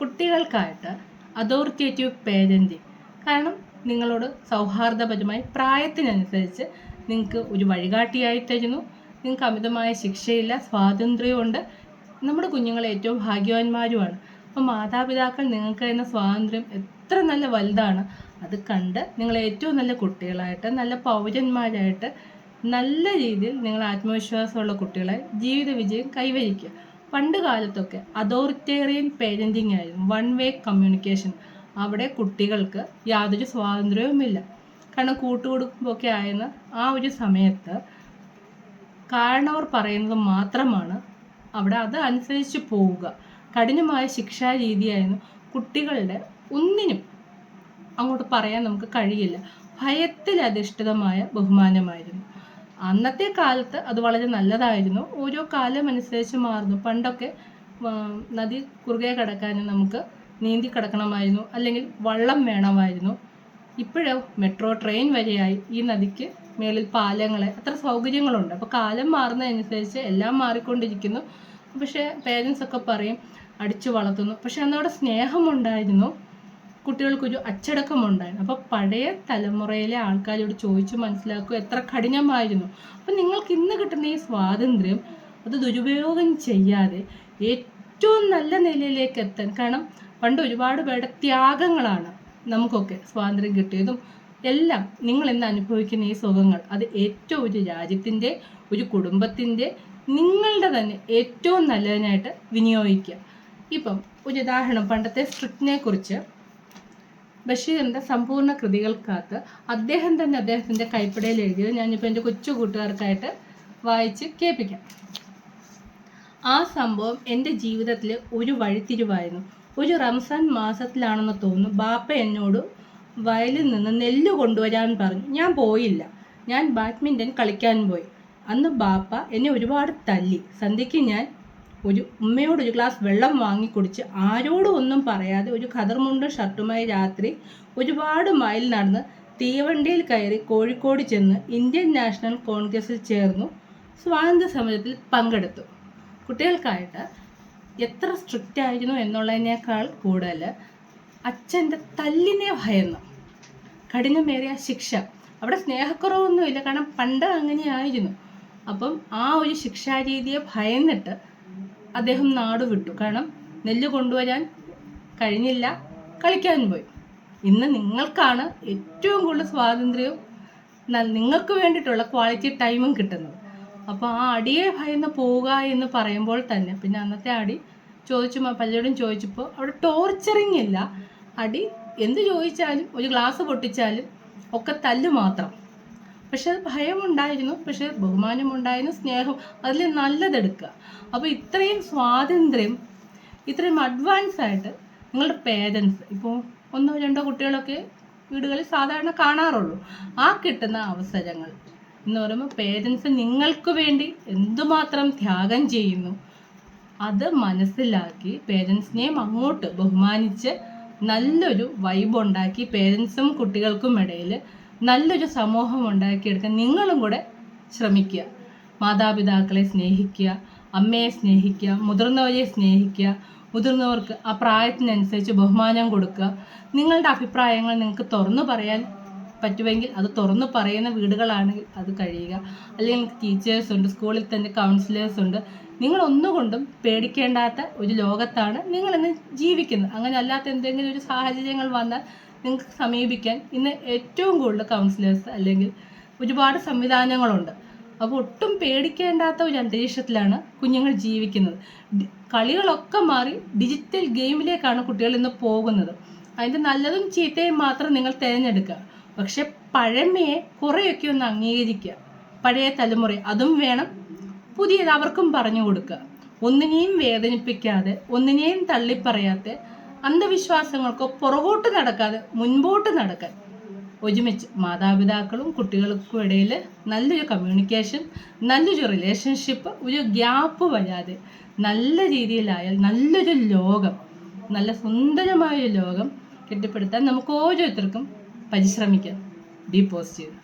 കുട്ടികൾക്കായിട്ട് authoritative parenting. കാരണം നിങ്ങളോട് സൗഹാർദ്ദപരമായി പ്രായത്തിനനുസരിച്ച് നിങ്ങൾക്ക് ഒരു വഴികാട്ടിയായി തരുന്നു നിങ്ങൾക്ക് അമിതമായ ശിക്ഷയില്ല സ്വാതന്ത്ര്യമുണ്ട് നമ്മുടെ കുഞ്ഞുങ്ങൾ ഏറ്റവും ഭാഗ്യവാന്മാരുമാണ്. അപ്പോൾ മാതാപിതാക്കൾ നിങ്ങൾക്ക് തരുന്ന സ്വാതന്ത്ര്യം എത്ര നല്ല വലുതാണ് അത് കണ്ട് നിങ്ങൾ ഏറ്റവും നല്ല കുട്ടികളായിട്ട് നല്ല പൗരന്മാരായിട്ട് നല്ല രീതിയിൽ നിങ്ങൾ ആത്മവിശ്വാസമുള്ള കുട്ടികളെ ജീവിത വിജയം കൈവരിക്കുക. പണ്ട് കാലത്തൊക്കെ അതോറിറ്റേറിയൻ പേരന്റിങ് ആയിരുന്നു വൺ വേ കമ്മ്യൂണിക്കേഷൻ. അവിടെ കുട്ടികൾക്ക് യാതൊരു സ്വാതന്ത്ര്യവുമില്ല. കാരണം കൂട്ടുകുടുംബമൊക്കെ ആയിരുന്ന ആ ഒരു സമയത്ത് കാരണവർ പറയുന്നത് മാത്രമാണ് അവിടെ അത് അനുസരിച്ച് പോവുക. കഠിനമായ ശിക്ഷാ രീതിയായിരുന്നു. കുട്ടികളുടെ ഒന്നിനും അങ്ങോട്ട് പറയാൻ നമുക്ക് കഴിയില്ല. ഭയത്തിൽ അധിഷ്ഠിതമായ ബഹുമാനമായിരുന്നു. അന്നത്തെ കാലത്ത് അത് വളരെ നല്ലതായിരുന്നു. ഓരോ കാലം അനുസരിച്ച് മാറുന്നു. പണ്ടൊക്കെ നദി കുറുകെ കിടക്കാനും നമുക്ക് നീന്തി കിടക്കണമായിരുന്നു. അല്ലെങ്കിൽ വള്ളം വേണമായിരുന്നു. ഇപ്പോഴോ മെട്രോ ട്രെയിൻ വരെയായി ഈ നദിക്ക് മേളിൽ പാലങ്ങളെ അത്ര സൗകര്യങ്ങളുണ്ട്. അപ്പോൾ കാലം മാറുന്നതനുസരിച്ച് എല്ലാം മാറിക്കൊണ്ടിരിക്കുന്നു. പക്ഷേ പേരൻസ് ഒക്കെ പറയും അടിച്ചു വളർത്തുന്നു. പക്ഷെ അന്നവിടെ സ്നേഹമുണ്ടായിരുന്നു. കുട്ടികൾക്കൊരു അച്ചടക്കമുണ്ടായിരുന്നു. അപ്പോൾ പഴയ തലമുറയിലെ ആൾക്കാരോട് ചോദിച്ച് മനസ്സിലാക്കുക എത്ര കഠിനമായിരുന്നു. അപ്പം നിങ്ങൾക്ക് ഇന്ന് കിട്ടുന്ന ഈ സ്വാതന്ത്ര്യം അത് ദുരുപയോഗം ചെയ്യാതെ ഏറ്റവും നല്ല നിലയിലേക്ക് എത്താൻ കാരണം പണ്ട് ഒരുപാട് പേരുടെ ത്യാഗങ്ങളാണ് നമുക്കൊക്കെ സ്വാതന്ത്ര്യം കിട്ടിയതും എല്ലാം നിങ്ങൾ ഇന്ന് അനുഭവിക്കുന്ന ഈ സുഖങ്ങൾ. അത് ഏറ്റവും ഒരു രാജ്യത്തിന്റെ ഒരു കുടുംബത്തിന്റെ നിങ്ങളുടെ തന്നെ ഏറ്റവും നല്ലതിനായിട്ട് വിനിയോഗിക്കുക. ഇപ്പം ഒരു ഉദാഹരണം പണ്ടത്തെ സ്ട്രിക്റ്റിനെ കുറിച്ച് ബഷീറിന്റെ സമ്പൂർണ കൃതികൾക്കകത്ത് അദ്ദേഹം തന്നെ അദ്ദേഹത്തിന്റെ കൈപ്പടയിൽ എഴുതിയത് ഞാനിപ്പോൾ എന്റെ കൊച്ചു കൂട്ടുകാർക്കായിട്ട് വായിച്ച് കേൾപ്പിക്കാം. ആ സംഭവം എന്റെ ജീവിതത്തിൽ ഒരു വഴിത്തിരിവായിരുന്നു. ഒരു റംസാൻ മാസത്തിലാണെന്ന് തോന്നുന്നു ബാപ്പ എന്നോട് വയലിൽ നിന്ന് നെല്ല് കൊണ്ടുവരാൻ പറഞ്ഞു. ഞാൻ പോയില്ല. ഞാൻ ബാഡ്മിന്റൺ കളിക്കാൻ പോയി. അന്ന് ബാപ്പ എന്നെ ഒരുപാട് തല്ലി. സന്ധ്യയ്ക്ക് ഞാൻ ഒരു ഉമ്മയോട് ഒരു ഗ്ലാസ് വെള്ളം വാങ്ങി കുടിച്ച് ആരോടും ഒന്നും പറയാതെ ഒരു ഖദർമുണ്ടും ഷർട്ടുമായി രാത്രി ഒരുപാട് മൈൽ നടന്ന് തീവണ്ടിയിൽ കയറി കോഴിക്കോട് ചെന്ന് ഇന്ത്യൻ നാഷണൽ കോൺഗ്രസിൽ ചേർന്നു. സ്വാതന്ത്ര്യ സമരത്തിൽ പങ്കെടുത്തു. കുട്ടികൾക്കായിട്ട് എത്ര സ്ട്രിക്റ്റ് ആയിരുന്നു എന്നുള്ളതിനേക്കാൾ കൂടുതൽ അച്ഛന്റെ തല്ലിനെ ഭയന്നു. കഠിനമേറിയ ശിക്ഷ. അവിടെ സ്നേഹക്കുറവൊന്നുമില്ല കാരണം പണ്ട് അങ്ങനെയായിരുന്നു. അപ്പം ആ ഒരു ശിക്ഷാരീതിയെ ഭയന്നിട്ട് അദ്ദേഹം നാട് വിട്ടു. കാരണം നെല്ല് കൊണ്ടുവരാൻ കഴിഞ്ഞില്ല. കളിക്കാൻ പോയി. ഇന്ന് നിങ്ങൾക്കാണ് ഏറ്റവും കൂടുതൽ സ്വാതന്ത്ര്യവും നിങ്ങൾക്ക് വേണ്ടിയിട്ടുള്ള ക്വാളിറ്റി ടൈമും കിട്ടുന്നത്. അപ്പോൾ ആ അടിയെ ഭയന്ന് പോവുക എന്ന് പറയുമ്പോൾ തന്നെ പിന്നെ അന്നത്തെ അടി ചോദിച്ചു പലരോടും ചോദിച്ചപ്പോൾ അവിടെ ടോർച്ചറിങ് ഇല്ല. അടി എന്ത് ചോദിച്ചാലും ഒരു ഗ്ലാസ് പൊട്ടിച്ചാലും ഒക്കെ തല്ല് മാത്രം. പക്ഷെ അത് ഭയമുണ്ടായിരുന്നു പക്ഷെ ബഹുമാനമുണ്ടായിരുന്നു സ്നേഹം അതിൽ നല്ലതെടുക്കുക. അപ്പോൾ ഇത്രയും സ്വാതന്ത്ര്യം ഇത്രയും അഡ്വാൻസ് ആയിട്ട് നിങ്ങളുടെ പേരൻസ് ഇപ്പോൾ ഒന്നോ രണ്ടോ കുട്ടികളൊക്കെ വീടുകളിൽ സാധാരണ കാണാറുള്ളൂ. ആ കിട്ടുന്ന അവസരങ്ങൾ എന്ന് പറയുമ്പോൾ പേരൻസ് നിങ്ങൾക്ക് വേണ്ടി എന്തുമാത്രം ത്യാഗം ചെയ്യുന്നു അത് മനസ്സിലാക്കി പേരൻസിനെയും അങ്ങോട്ട് ബഹുമാനിച്ച് നല്ലൊരു വൈബ് ഉണ്ടാക്കി പേരൻസും കുട്ടികൾക്കും ഇടയിൽ നല്ലൊരു സമൂഹം ഉണ്ടാക്കിയെടുക്കാൻ നിങ്ങളും കൂടെ ശ്രമിക്കുക. മാതാപിതാക്കളെ സ്നേഹിക്കുക അമ്മയെ സ്നേഹിക്കുക മുതിർന്നവരെ സ്നേഹിക്കുക മുതിർന്നവർക്ക് ആ പ്രായത്തിനനുസരിച്ച് ബഹുമാനം കൊടുക്കുക. നിങ്ങളുടെ അഭിപ്രായങ്ങൾ നിങ്ങൾക്ക് തുറന്നു പറയാൻ പറ്റുമെങ്കിൽ അത് തുറന്നു പറയുന്ന വീടുകളാണെങ്കിൽ അത് കഴിയുക. അല്ലെങ്കിൽ ടീച്ചേഴ്സ് ഉണ്ട് സ്കൂളിൽ തന്നെ കൗൺസിലേഴ്സ് ഉണ്ട്. നിങ്ങൾ ഒന്നുകൊണ്ടും പേടിക്കേണ്ടാത്ത ഒരു ലോകത്താണ് നിങ്ങളിന്ന് ജീവിക്കുന്നത്. അങ്ങനെ അല്ലാത്ത എന്തെങ്കിലും ഒരു സാഹചര്യങ്ങൾ വന്നാൽ നിങ്ങൾക്ക് സമീപിക്കാൻ ഇന്ന് ഏറ്റവും കൂടുതൽ കൗൺസിലേഴ്സ് അല്ലെങ്കിൽ ഒരുപാട് സംവിധാനങ്ങളുണ്ട്. അപ്പോൾ ഒട്ടും പേടിക്കേണ്ടാത്ത ഒരു അന്തരീക്ഷത്തിലാണ് കുഞ്ഞുങ്ങൾ ജീവിക്കുന്നത്. കളികളൊക്കെ മാറി ഡിജിറ്റൽ ഗെയിമിലേക്കാണ് കുട്ടികൾ ഇന്ന് പോകുന്നത്. അതിന്റെ നല്ലതും ചീത്തയും മാത്രം നിങ്ങൾ തിരഞ്ഞെടുക്കുക. പക്ഷെ പഴമയെ കുറേയൊക്കെ ഒന്ന് അംഗീകരിക്കുക. പഴയ തലമുറ അതും വേണം. പുതിയത് അവർക്കും പറഞ്ഞു കൊടുക്കുക. ഒന്നിനെയും വേദനിപ്പിക്കാതെ ഒന്നിനെയും തള്ളിപ്പറയാതെ അന്ധവിശ്വാസങ്ങൾക്കോ പുറകോട്ട് നടക്കാതെ മുൻപോട്ട് നടക്കാൻ ഒരുമിച്ച് മാതാപിതാക്കളും കുട്ടികൾക്കും ഇടയിൽ നല്ലൊരു കമ്മ്യൂണിക്കേഷൻ നല്ലൊരു റിലേഷൻഷിപ്പ് ഒരു ഗ്യാപ്പ് വരാതെ നല്ല രീതിയിലായാൽ നല്ലൊരു ലോകം നല്ല സുന്ദരമായൊരു ലോകം കെട്ടിപ്പടുത്താൻ നമുക്ക് ഓരോരുത്തർക്കും പരിശ്രമിക്കാം. B positive